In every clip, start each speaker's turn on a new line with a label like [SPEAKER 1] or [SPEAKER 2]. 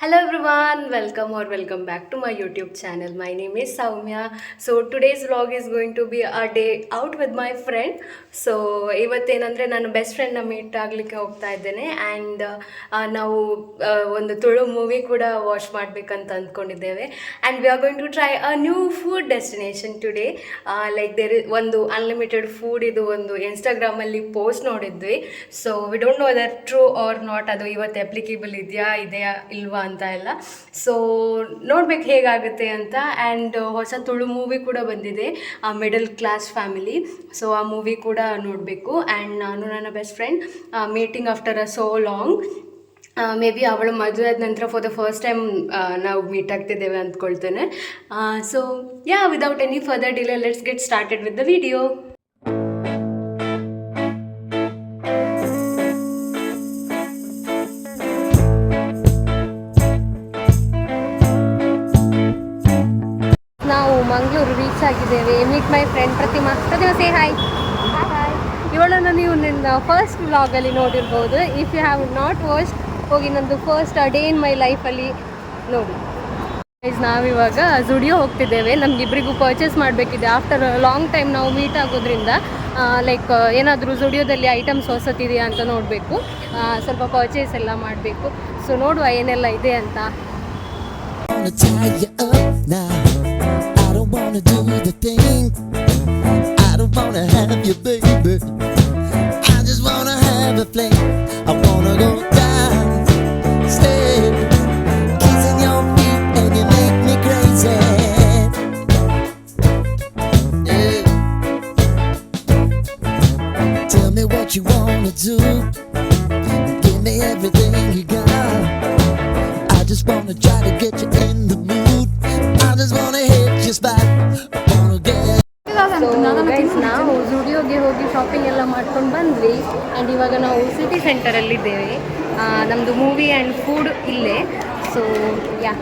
[SPEAKER 1] Hello everyone, welcome or welcome back to my YouTube channel. My name is Saumya. So today's vlog is going to be a day out with my friend. So ಇವತ್ತೇನಂದರೆ ನಾನು best ಫ್ರೆಂಡ್ನ meet ಆಗಲಿಕ್ಕೆ ಹೋಗ್ತಾ ಇದ್ದೇನೆ and ನಾವು ಒಂದು Tulu movie ಕೂಡ watch ಮಾಡಬೇಕಂತ ಅಂದ್ಕೊಂಡಿದ್ದೇವೆ and we are going to try a new food destination today like there ಒಂದು unlimited food ಇದು ಒಂದು ಇನ್ಸ್ಟಾಗ್ರಾಮಲ್ಲಿ ಪೋಸ್ಟ್ ನೋಡಿದ್ವಿ so we don't know whether true or not ಅದು ಇವತ್ತು ಅಪ್ಲಿಕೇಬಲ್ ಇದೆಯಾ ಇದೆಯಾ ಇಲ್ವಾ ಅಂತ ಎಲ್ಲ. ಸೊ ನೋಡ್ಬೇಕು ಹೇಗಾಗುತ್ತೆ ಅಂತ. ಆ್ಯಂಡ್ ಹೊಸ ತುಳು ಮೂವಿ ಕೂಡ ಬಂದಿದೆ, ಆ ಮಿಡಲ್ ಕ್ಲಾಸ್ ಫ್ಯಾಮಿಲಿ ಸೊ ಆ ಮೂವಿ ಕೂಡ ನೋಡಬೇಕು. ಆ್ಯಂಡ್ ನಾನು ನನ್ನ best friend meeting after a so long maybe ಅವಳು ಮದುವೆ ಆದ ನಂತರ ಫಾರ್ ದ ಫಸ್ಟ್ ಟೈಮ್ ನಾವು ಮೀಟ್ ಆಗ್ತಿದ್ದೇವೆ ಅಂದ್ಕೊಳ್ತೇನೆ. So ya without any further delay let's get started with the video ನಾವು ಮಂಗಳೂರು ರೀಚ್ ಆಗಿದ್ದೇವೆ. Meet my friend Pratima. Pratima say hi hi ಇವಳನ್ನು ನೀವು ನಿನ್ನ ಫಸ್ಟ್ ವ್ಲಾಗಲ್ಲಿ ನೋಡಿರ್ಬೋದು. If you have not watch ಹೋಗಿ ನಂದು ಫಸ್ಟ್ ಡೇ ಇನ್ ಮೈ ಲೈಫಲ್ಲಿ ನೋಡಿ. Guys, ನಾವಿವಾಗ ಜುಡಿಯೋ ಹೋಗ್ತಿದ್ದೇವೆ. ನಮಗಿಬ್ಬರಿಗೂ ಪರ್ಚೇಸ್ ಮಾಡಬೇಕಿದೆ. ಆಫ್ಟರ್ ಲಾಂಗ್ ಟೈಮ್ ನಾವು ಮೀಟ್ ಆಗೋದ್ರಿಂದ ಲೈಕ್ ಏನಾದರೂ ಜುಡಿಯೋದಲ್ಲಿ ಐಟಮ್ಸ್ ಹೊಸತಿದೆಯಾ ಅಂತ ನೋಡಬೇಕು. ಸ್ವಲ್ಪ ಪರ್ಚೇಸ್ ಎಲ್ಲ ಮಾಡಬೇಕು. ಸೊ ನೋಡುವ ಏನೆಲ್ಲ ಇದೆ ಅಂತ.
[SPEAKER 2] I don't wanna do the thing. I don't wanna have you, baby. I just wanna have a fling. I wanna go down,
[SPEAKER 1] ಹೋಗಿ ಶಾಪಿಂಗ್ ಎಲ್ಲ ಮಾಡ್ಕೊಂಡು ಬಂದ್ವಿ. ಆ್ಯಂಡ್ ಇವಾಗ ನಾವು ಸಿಟಿ ಸೆಂಟರಲ್ಲಿದ್ದೇವೆ ನಮ್ಮದು ಮೂವಿ ಆ್ಯಂಡ್ ಫುಡ್ ಇಲ್ಲೇ. ಸೊ ಯಾ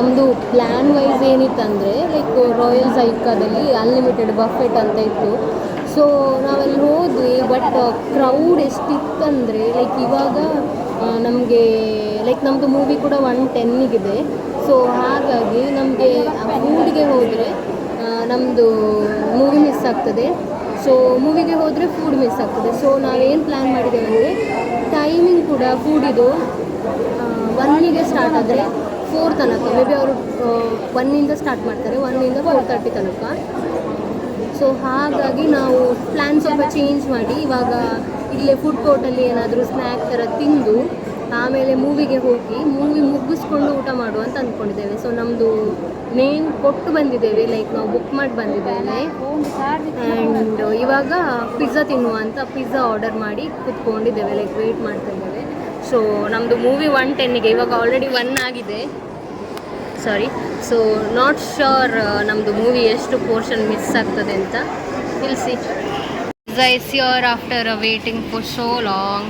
[SPEAKER 1] ನಮ್ಮದು ಪ್ಲ್ಯಾನ್ ವೈಸ್ ಏನಿತ್ತಂದರೆ ಲೈಕ್ ರಾಯಲ್ ಸೈಕಾದಲ್ಲಿ ಅನ್ಲಿಮಿಟೆಡ್ ಬಫೆಟ್ ಅಂತ ಇತ್ತು. ಸೊ ನಾವಲ್ಲಿ ಹೋದ್ವಿ ಬಟ್ ಕ್ರೌಡ್ ಎಷ್ಟಿತ್ತಂದರೆ ಲೈಕ್ ಇವಾಗ ನಮಗೆ ಲೈಕ್ ನಮ್ಮದು ಮೂವಿ ಕೂಡ ಒನ್ ಟೆನ್ನಿಗಿದೆ ಸೊ ಹಾಗಾಗಿ ನಮಗೆ ಫುಡ್ಗೆ ಹೋದರೆ ನಮ್ಮದು ಮೂವಿ ಮಿಸ್ ಆಗ್ತದೆ. ಸೊ ಮೂವಿಗೆ ಹೋದರೆ ಫುಡ್ ಮಿಸ್ ಆಗ್ತದೆ. ಸೊ ನಾವೇನು ಪ್ಲ್ಯಾನ್ ಮಾಡಿದ್ದೇವೆ ಅಂದರೆ ಟೈಮಿಂಗ್ ಕೂಡ ಫುಡಿದು ಒನ್ನಿಗೆ ಸ್ಟಾರ್ಟ್ ಆದರೆ ಫೋರ್ ತನಕ ಮೇ ಬಿ ಅವರು ಒನ್ನಿಂದ ಸ್ಟಾರ್ಟ್ ಮಾಡ್ತಾರೆ ಒನ್ನಿಂದ ಫೋರ್ ತರ್ಟಿ ತನಕ. ಸೊ ಹಾಗಾಗಿ ನಾವು ಪ್ಲ್ಯಾನ್ ಸ್ವಲ್ಪ ಚೇಂಜ್ ಮಾಡಿ, ಇವಾಗ ಇಲ್ಲೇ ಫುಡ್ ಕೋರ್ಟಲ್ಲಿ ಏನಾದರೂ ಸ್ನ್ಯಾಕ್ ಥರ ತಿಂದು, ಆಮೇಲೆ ಮೂವಿಗೆ ಹೋಗಿ ಮೂವಿ ಮುಗಿಸ್ಕೊಂಡು ಊಟ ಮಾಡುವ ಅಂತ ಅಂದ್ಕೊಂಡಿದ್ದೇವೆ ಸೊ ನಮ್ಮದು ನೇಮ್ ಕೊಟ್ಟು ಬಂದಿದ್ದೇವೆ ಲೈಕ್ ನಾವು ಬುಕ್ ಮಾಡಿ ಬಂದಿದ್ದೇವೆ. ಆ್ಯಂಡ್ ಇವಾಗ ಪಿಜ್ಜಾ ತಿನ್ನುವ ಅಂತ ಪಿಜ್ಜಾ ಆರ್ಡರ್ ಮಾಡಿ ಕುತ್ಕೊಂಡಿದ್ದೇವೆ ಲೈಕ್ ವೆಯ್ಟ್ ಮಾಡ್ತಾ ಸೊ ನಮ್ಮದು ಮೂವಿ ಒನ್ ಟೆನ್ನಿಗೆ ಇವಾಗ ಆಲ್ರೆಡಿ ಒನ್ ಆಗಿದೆ. ಸಾರಿ ಸೊ ನಾಟ್ ಶೋರ್ ನಮ್ಮದು ಮೂವಿ ಎಷ್ಟು ಪೋರ್ಷನ್ ಮಿಸ್ ಆಗ್ತದೆ ಅಂತ. ತಿಳಿಸಿ your after waiting for so long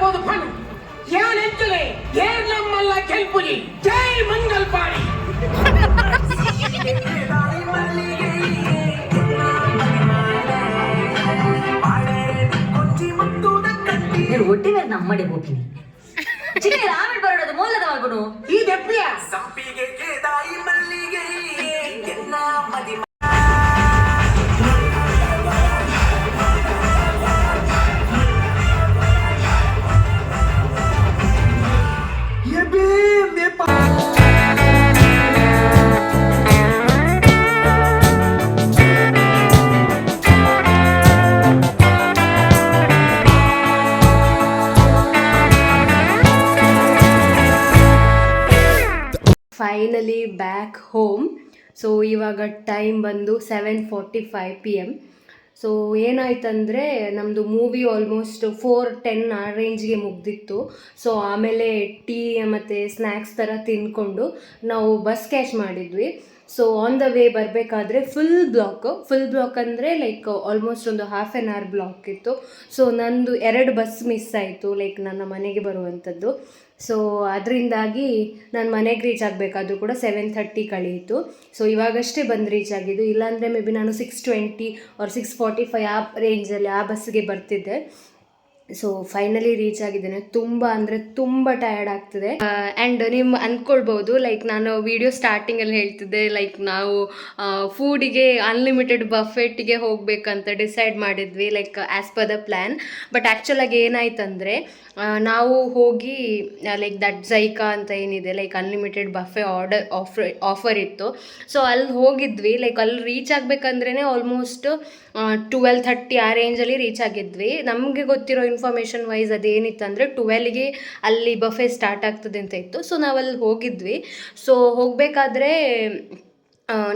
[SPEAKER 3] ಬೋದು ಪನು. ಯಾನ್ ಹೆಚ್ಚಲೆ ಏರ್ ನಮ್ಮಲ್ಲ ಕೆಲ್ಪುರಿ? ಜೈ ಮಂಗಲ್ ಪಾಡಿ
[SPEAKER 4] ಒಟ್ಟಿ ಮೇಲೆ ನಮ್ಮಡೆ ಹೋಗ್ತೀನಿ ಚಿಕ್ಕ ರಾಮಡ್ ಬರೋದು ಮೂಲದ ಮಗನು
[SPEAKER 3] ಈ ದಪ್ಪಿಯ?
[SPEAKER 5] ಸಂಪಿಗೆ ಕೇದಾಯಿ
[SPEAKER 1] ಫೈನಲಿ ಬ್ಯಾಕ್ ಹೋಮ್ ಸೊ ಇವಾಗ ಟೈಮ್ ಬಂದು seven forty five P M so ಏನಾಯ್ತಂದರೆ ನಮ್ಮದು ಮೂವಿ ಆಲ್ಮೋಸ್ಟ್ ಫೋರ್ ಟೆನ್ ಆ ರೇಂಜ್ಗೆ ಮುಗ್ದಿತ್ತು. ಸೊ ಆಮೇಲೆ ಟೀ ಮತ್ತು ಸ್ನ್ಯಾಕ್ಸ್ ಥರ ತಿಂದ್ಕೊಂಡು ನಾವು ಬಸ್ ಕ್ಯಾಶ್ ಮಾಡಿದ್ವಿ. ಸೊ ಆನ್ ದ ವೇ ಬರಬೇಕಾದ್ರೆ ಫುಲ್ ಬ್ಲಾಕ್ ಫುಲ್ ಬ್ಲಾಕ್ ಅಂದರೆ ಲೈಕ್ ಆಲ್ಮೋಸ್ಟ್ ಒಂದು ಹಾಫ್ ಆ್ಯನ್ ಅವರ್ ಬ್ಲಾಕ್ ಇತ್ತು. ಸೊ ನಂದು ಎರಡು ಬಸ್ ಮಿಸ್ ಆಯಿತು ಲೈಕ್ ನನ್ನ ಮನೆಗೆ ಬರುವಂಥದ್ದು. ಸೊ ಅದರಿಂದಾಗಿ ನಾನು ಮನೆಗೆ ರೀಚ್ ಆಗಬೇಕಾದ್ರೂ ಕೂಡ ಸೆವೆನ್ ಥರ್ಟಿ ಕಳೆಯಿತು ಸೊ ಇವಾಗಷ್ಟೇ ಬಂದು ರೀಚ್ ಆಗಿದ್ದು, ಇಲ್ಲಾಂದರೆ ಮೇ ಬಿ ನಾನು six twenty or six forty five ಆ ರೇಂಜಲ್ಲಿ ಆ ಬಸ್ಸಿಗೆ ಬರ್ತಿದ್ದೆ. ಸೊ ಫೈನಲಿ ರೀಚ್ ಆಗಿದ್ದೇನೆ. ತುಂಬ ಅಂದರೆ ತುಂಬ ಟಯರ್ಡ್ ಆಗ್ತಿದೆ. ಆ್ಯಂಡ್ ನೀವು ಅಂದ್ಕೊಳ್ಬೋದು ಲೈಕ್ ನಾನು ವಿಡಿಯೋ ಸ್ಟಾರ್ಟಿಂಗಲ್ಲಿ ಹೇಳ್ತಿದ್ದೆ ಲೈಕ್ ನಾವು ಫೂಡಿಗೆ ಅನ್ಲಿಮಿಟೆಡ್ ಬಫೆಟ್ಗೆ ಹೋಗಬೇಕಂತ ಡಿಸೈಡ್ ಮಾಡಿದ್ವಿ like as per the plan but ಆ್ಯಕ್ಚುಲಾಗಿ ಏನಾಯ್ತಂದರೆ ನಾವು ಹೋಗಿ ಲೈಕ್ ದಟ್ ಜೈಕಾ ಅಂತ ಏನಿದೆ like unlimited buffet order offer offer ಇತ್ತು. ಸೊ ಅಲ್ಲಿ ಹೋಗಿದ್ವಿ ಲೈಕ್ ಅಲ್ಲಿ ರೀಚ್ ಆಗಬೇಕಂದ್ರೇ ಆಲ್ಮೋಸ್ಟ್ ಟ್ವೆಲ್ ಥರ್ಟಿ ಆ ರೇಂಜಲ್ಲಿ ರೀಚ್ ಆಗಿದ್ವಿ. ನಮಗೆ ಗೊತ್ತಿರೋ ಇನ್ಫಾರ್ಮೇಷನ್ ವೈಸ್ ಅದೇನಿತ್ತು ಅಂದರೆ ಟ್ವೆಲ್ಗೆ ಅಲ್ಲಿ ಬಫೆ ಸ್ಟಾರ್ಟ್ ಆಗ್ತದೆ ಅಂತ ಇತ್ತು. ಸೊ ನಾವಲ್ಲಿ ಹೋಗಿದ್ವಿ. ಸೊ ಹೋಗಬೇಕಾದ್ರೆ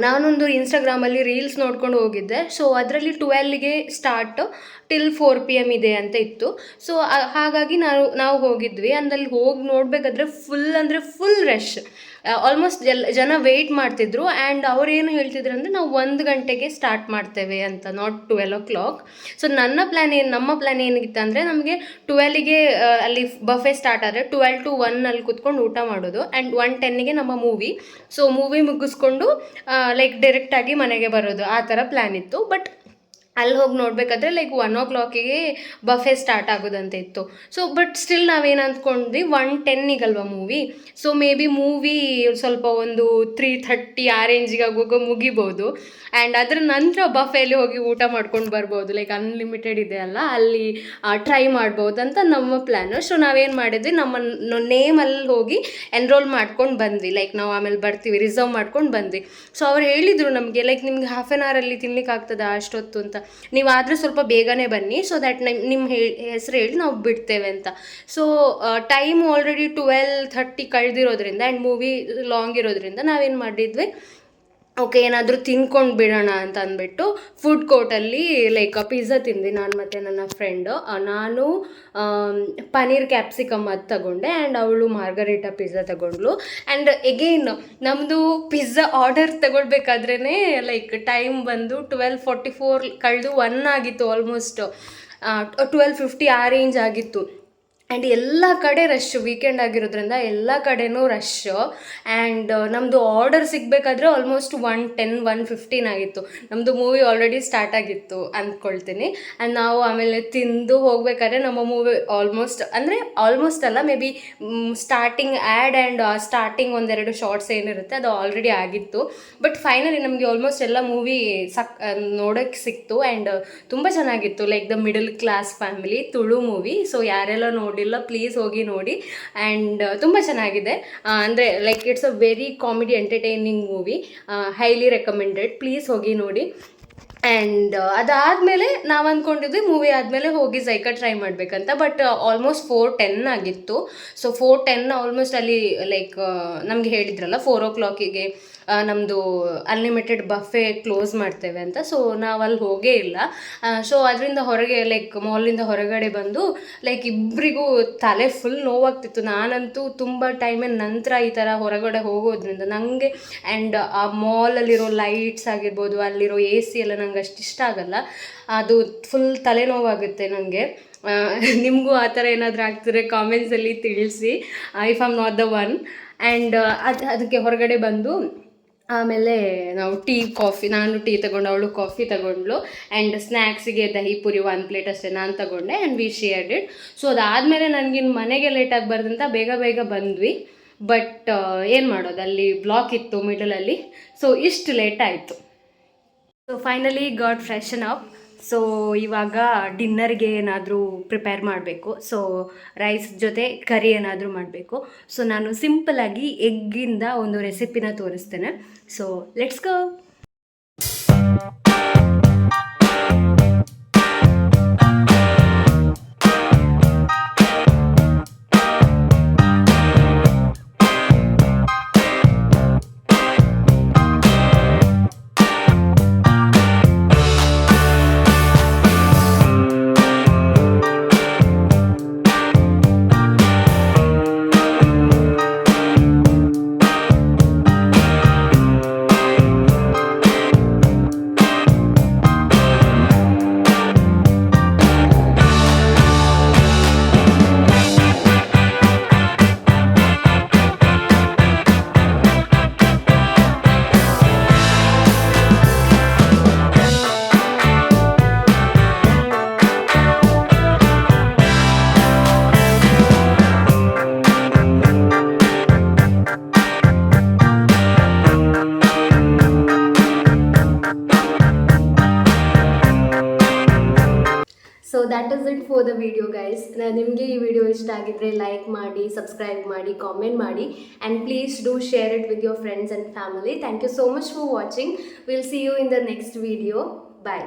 [SPEAKER 1] ನಾನೊಂದು ಇನ್ಸ್ಟಾಗ್ರಾಮಲ್ಲಿ ರೀಲ್ಸ್ ನೋಡ್ಕೊಂಡು ಹೋಗಿದ್ದೆ. ಸೊ ಅದರಲ್ಲಿ ಟ್ವೆಲ್ಗೆ start till four P M ಇದೆ ಅಂತ ಇತ್ತು. ಸೊ ಹಾಗಾಗಿ ನಾವು ನಾವು ಹೋಗಿದ್ವಿ. ಅಂದಲ್ಲಿ ಹೋಗಿ, ನೋಡಬೇಕಾದ್ರೆ ಫುಲ್ ಅಂದರೆ ಫುಲ್ ರಶ್ ಆಲ್ಮೋಸ್ಟ್ ಎಲ್ಲ ಜನ ವೆಯ್ಟ್ ಮಾಡ್ತಿದ್ರು ಆ್ಯಂಡ್ ಅವ್ರು ಏನು ಹೇಳ್ತಿದ್ರು ಅಂದರೆ ನಾವು ಒಂದು ಗಂಟೆಗೆ ಸ್ಟಾರ್ಟ್ ಮಾಡ್ತೇವೆ ಅಂತ not twelve o'clock so ನನ್ನ ಪ್ಲ್ಯಾನ್ ಏನು, ನಮ್ಮ ಪ್ಲ್ಯಾನ್ ಏನಿತ್ತು ಅಂದರೆ ನಮಗೆ ಟ್ವೆಲ್ಗೆ ಅಲ್ಲಿ ಬಫೆ ಸ್ಟಾರ್ಟ್ ಆದರೆ ಟ್ವೆಲ್ ಟು ಒನ್ನಲ್ಲಿ ಕುತ್ಕೊಂಡು ಊಟ ಮಾಡೋದು ಆ್ಯಂಡ್ ಒನ್ ಟೆನ್ನಿಗೆ ನಮ್ಮ ಮೂವಿ ಸೊ ಮೂವಿ ಮುಗಿಸ್ಕೊಂಡು ಲೈಕ್ ಡೈರೆಕ್ಟಾಗಿ ಮನೆಗೆ ಬರೋದು, ಆ ಥರ ಪ್ಲ್ಯಾನ್ ಇತ್ತು. ಬಟ್ ಅಲ್ಲಿ ಹೋಗಿ ನೋಡಬೇಕಾದ್ರೆ ಲೈಕ್ ಒನ್ ಓ ಕ್ಲಾಕಿಗೆ ಬಫೆ ಸ್ಟಾರ್ಟ್ ಆಗೋದಂತ ಇತ್ತು. ಸೊ ಬಟ್ ಸ್ಟಿಲ್ ನಾವೇನು ಅಂದ್ಕೊಂಡ್ವಿ ಒನ್ ಟೆನ್ನಿಗಲ್ವ movie so maybe movie ಸ್ವಲ್ಪ ಒಂದು ತ್ರೀ ಥರ್ಟಿ ಆ ರೇಂಜಿಗೆ ಆಗುವಾಗ ಮುಗಿಬೋದು. ಆ್ಯಂಡ್ ಅದ್ರ ನಂತರ ಬಫೆಯಲ್ಲಿ ಹೋಗಿ ಊಟ ಮಾಡ್ಕೊಂಡು ಬರ್ಬೋದು. ಲೈಕ್ ಅನ್ಲಿಮಿಟೆಡ್ ಇದೆ ಅಲ್ಲ, ಅಲ್ಲಿ ಟ್ರೈ ಮಾಡ್ಬೋದು ಅಂತ ನಮ್ಮ ಪ್ಲ್ಯಾನು ಸೊ ನಾವೇನು ಮಾಡಿದ್ವಿ, ನಮ್ಮ ನೇಮಲ್ಲಿ ಹೋಗಿ ಎನ್ರೋಲ್ ಮಾಡ್ಕೊಂಡು ಬಂದ್ವಿ. ಲೈಕ್ ನಾವು ಆಮೇಲೆ ಬರ್ತೀವಿ ರಿಸರ್ವ್ ಮಾಡ್ಕೊಂಡು ಬಂದ್ವಿ. ಸೊ ಅವ್ರು ಹೇಳಿದರು ನಮಗೆ ಲೈಕ್ ನಿಮ್ಗೆ ಹಾಫ್ ಆನ್ ಅವರಲ್ಲಿ ತಿನ್ಲಿಕ್ಕೆ ಆಗ್ತದೆ ಅಷ್ಟೊತ್ತು ಅಂತ. ನೀವು ಆದರೆ ಸ್ವಲ್ಪ ಬೇಗನೆ ಬನ್ನಿ ಸೊ ದ್ಯಾಟ್ ನಿಮ್ಮ ಹೇಳಿ ಹೆಸರು ಹೇಳಿ ನಾವು ಬಿಡ್ತೇವೆ ಅಂತ. So time already twelve thirty ಕಳೆದಿರೋದ್ರಿಂದ and movie long ಇರೋದ್ರಿಂದ ನಾವೇನು ಮಾಡಿದ್ವಿ? ಓಕೆ, ಏನಾದರೂ ತಿನ್ಕೊಂಡು ಬಿಡೋಣ ಅಂತ ಅಂದ್ಬಿಟ್ಟು ಫುಡ್ ಕೋರ್ಟಲ್ಲಿ ಲೈಕ್ ಪಿಜ್ಜಾ ತಿಂದ್ವಿ ನಾನು ಮತ್ತು ನನ್ನ ಫ್ರೆಂಡು ನಾನು ಪನೀರ್ ಕ್ಯಾಪ್ಸಿಕಮ್ ಅದು ತಗೊಂಡೆ ಆ್ಯಂಡ್ ಅವಳು ಮಾರ್ಗರೇಟಾ ಪಿಜ್ಜಾ ತಗೊಂಡ್ಳು. ಆ್ಯಂಡ್ ಎಗೈನ್ ನಮ್ಮದು ಪಿಜ್ಜಾ ಆರ್ಡರ್ ತಗೊಳ್ಬೇಕಾದ್ರೇ ಲೈಕ್ ಟೈಮ್ ಬಂದು ಟ್ವೆಲ್ ಫಾರ್ಟಿ ಫೋರ್ ಕಳೆದು ಒನ್ ಆಗಿತ್ತು ಆಲ್ಮೋಸ್ಟ್ ಟ್ವೆಲ್ ಫಿಫ್ಟಿ ಆ ರೇಂಜ್ ಆಗಿತ್ತು. ಆ್ಯಂಡ್ ಎಲ್ಲ ಕಡೆ ರಶ್ ವೀಕೆಂಡ್ ಆಗಿರೋದ್ರಿಂದ ಎಲ್ಲ ಕಡೆನೂ ರಶ್ ಆ್ಯಂಡ್ ನಮ್ಮದು order ಸಿಗಬೇಕಾದ್ರೆ almost one ten one fifteen ಆಗಿತ್ತು. ನಮ್ಮದು ಮೂವಿ ಆಲ್ರೆಡಿ ಸ್ಟಾರ್ಟ್ ಆಗಿತ್ತು ಅಂದ್ಕೊಳ್ತೀನಿ ಆ್ಯಂಡ್ ನಾವು ಆಮೇಲೆ ತಿಂದು ಹೋಗ್ಬೇಕಾದ್ರೆ ನಮ್ಮ ಮೂವಿ ಆಲ್ಮೋಸ್ಟ್ ಅಂದರೆ ಆಲ್ಮೋಸ್ಟ್ ಅಲ್ಲ maybe starting ad and starting ಒಂದೆರಡು ಶಾರ್ಟ್ಸ್ ಏನಿರುತ್ತೆ ಅದು ಆಲ್ರೆಡಿ ಆಗಿತ್ತು. ಬಟ್ ಫೈನಲಿ ನಮಗೆ ಆಲ್ಮೋಸ್ಟ್ ಎಲ್ಲ ಮೂವಿ ಸಕ್ ನೋಡೋಕ್ಕೆ ಸಿಕ್ತು. ಆ್ಯಂಡ್ ತುಂಬ ಚೆನ್ನಾಗಿತ್ತು. Like the middle class family Tulu movie so ಯಾರೆಲ್ಲ ನೋಡಿಲ್ಲ ಪ್ಲೀಸ್ ಹೋಗಿ ನೋಡಿ. ಆ್ಯಂಡ್ ತುಂಬ ಚೆನ್ನಾಗಿದೆ. ಅಂದರೆ like it's a very comedy entertaining movie highly recommended please ಹೋಗಿ ನೋಡಿ. ಆ್ಯಂಡ್ ಅದಾದಮೇಲೆ ನಾವು ಅಂದ್ಕೊಂಡಿದ್ವಿ ಮೂವಿ ಆದಮೇಲೆ ಹೋಗಿ ಜೈಕ ಟ್ರೈ ಮಾಡಬೇಕಂತ. ಬಟ್ ಆಲ್ಮೋಸ್ಟ್ ಫೋರ್ ಟೆನ್ ಆಗಿತ್ತು. ಸೊ ಫೋರ್ ಟೆನ್ ಆಲ್ಮೋಸ್ಟ್ ಅಲ್ಲಿ ಲೈಕ್ ನಮಗೆ ಹೇಳಿದ್ರಲ್ಲ ಫೋರ್ ಓ ಕ್ಲಾಕಿಗೆ ನಮ್ಮದು ಅನ್ಲಿಮಿಟೆಡ್ ಬಫೆ ಕ್ಲೋಸ್ ಮಾಡ್ತೇವೆ ಅಂತ. ಸೊ ನಾವು ಅಲ್ಲಿ ಹೋಗೇ ಇಲ್ಲ. ಸೊ ಅದರಿಂದ ಹೊರಗೆ ಲೈಕ್ ಮಾಲಿಂದ ಹೊರಗಡೆ ಬಂದು ಲೈಕ್ ಇಬ್ಬರಿಗೂ ತಲೆ ಫುಲ್ ನೋವಾಗ್ತಿತ್ತು. ನಾನಂತೂ ತುಂಬ ಟೈಮಿನ ನಂತರ ಈ ಥರ ಹೊರಗಡೆ ಹೋಗೋದ್ರಿಂದ ನನಗೆ ಆ್ಯಂಡ್ ಆ ಮಾಲಲ್ಲಿರೋ ಲೈಟ್ಸ್ ಆಗಿರ್ಬೋದು, ಅಲ್ಲಿರೋ ಎ ಸಿ ಎಲ್ಲ ನಂಗೆ ಅಷ್ಟು ಇಷ್ಟ ಆಗಲ್ಲ. ಅದು ಫುಲ್ ತಲೆನೋವಾಗುತ್ತೆ ನನಗೆ ನಿಮಗೂ ಆ ಥರ ಏನಾದರೂ ಆಗ್ತಿದ್ರೆ ಕಾಮೆಂಟ್ಸಲ್ಲಿ ತಿಳಿಸಿ. I am not the one and ಅದು, ಅದಕ್ಕೆ ಹೊರಗಡೆ ಬಂದು ಆಮೇಲೆ ನಾವು ಟೀ, ಕಾಫಿ, ನಾನು ಟೀ ತಗೊಂಡು ಅವಳು ಕಾಫಿ ತಗೊಂಡ್ಳು. ಆ್ಯಂಡ್ ಸ್ನ್ಯಾಕ್ಸಿಗೆ ದಹಿ ಪುರಿ ಒನ್ ಪ್ಲೇಟ್ ಅಷ್ಟೇ ನಾನು ತಗೊಂಡೆ and we shared it so ಅದಾದಮೇಲೆ ನನಗಿನ್ನು ಮನೆಗೆ ಲೇಟಾಗಿ ಆಗಬಾರ್ದಂತ ಬೇಗ ಬೇಗ ಬಂದ್ವಿ. ಬಟ್ ಏನು ಮಾಡೋದು? ಅಲ್ಲಿ ಬ್ಲಾಕ್ ಇತ್ತು ಮಿಡಲಲ್ಲಿ ಸೊ ಇಷ್ಟು ಲೇಟ್ ಆಯಿತು. So finally got freshen up so ಇವಾಗ ಡಿನ್ನರ್ಗೆ ಏನಾದರೂ ಪ್ರಿಪೇರ್ ಮಾಡಬೇಕು. ಸೊ ರೈಸ್ ಜೊತೆ ಕರಿ ಏನಾದರೂ ಮಾಡಬೇಕು. ಸೊ ನಾನು ಸಿಂಪಲಾಗಿ ಎಗ್ಗಿಂದ ಒಂದು ರೆಸಿಪಿನ ತೋರಿಸ್ತೇನೆ. So let's go it for the video guys ನಿಮಗೆ ಈ ವಿಡಿಯೋ ಇಷ್ಟ ಆಗಿದ್ರೆ ಲೈಕ್ ಮಾಡಿ ಸಬ್ಸ್ಕ್ರೈಬ್ ಮಾಡಿ ಕಾಮೆಂಟ್ ಮಾಡಿ. And please do share it with your friends and family thank you so much for watching will see you in the next video bye